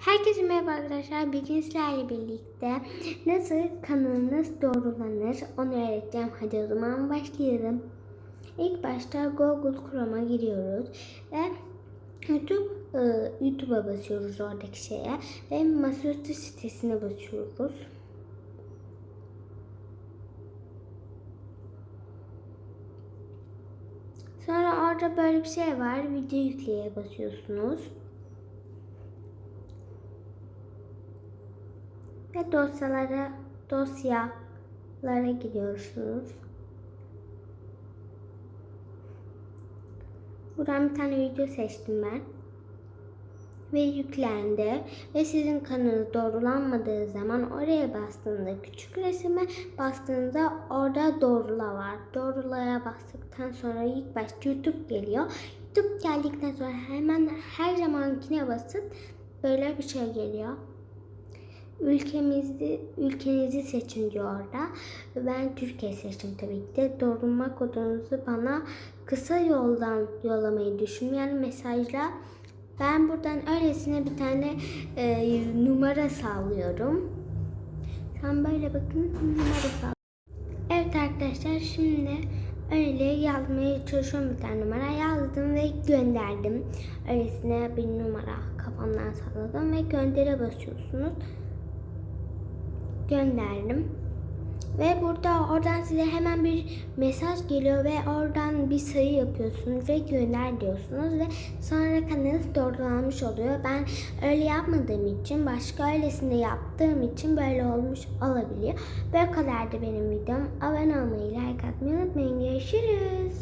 Herkese merhaba arkadaşlar. Bugün sizlerle birlikte nasıl kanalınız doğrulanır onu öğreteceğim. Hadi o zaman başlayalım. İlk başta Google Chrome'a giriyoruz ve YouTube e, YouTube'a basıyoruz oradaki şeye ve masaüstü sitesine basıyoruz. Sonra orada böyle bir şey var. Video yükleye basıyorsunuz. Ve dosyalara dosyalara gidiyorsunuz. Buradan bir tane video seçtim ben. Ve yüklendi. Ve sizin kanalınız doğrulanmadığı zaman oraya bastığında küçük resime bastığında orada doğrula var. Doğrulaya bastıktan sonra ilk başta YouTube geliyor. YouTube geldikten sonra hemen her zamankine basıp böyle bir şey geliyor ülkemizi ülkenizi seçin diyor orada. Ben Türkiye seçtim tabii ki de. Doğrulma kodunuzu bana kısa yoldan yollamayı düşünmeyen mesajla ben buradan öylesine bir tane e, numara sağlıyorum. Sen böyle bakın numara sağ. Evet arkadaşlar şimdi öyle yazmaya çalışıyorum bir tane numara yazdım ve gönderdim. Öylesine bir numara kafamdan salladım ve göndere basıyorsunuz gönderdim. Ve burada oradan size hemen bir mesaj geliyor ve oradan bir sayı yapıyorsunuz ve gönder diyorsunuz ve sonra kanalınız doğrulanmış oluyor. Ben öyle yapmadığım için başka öylesine yaptığım için böyle olmuş olabiliyor. Böyle kadardı benim videom. Abone olmayı, like atmayı unutmayın. Görüşürüz.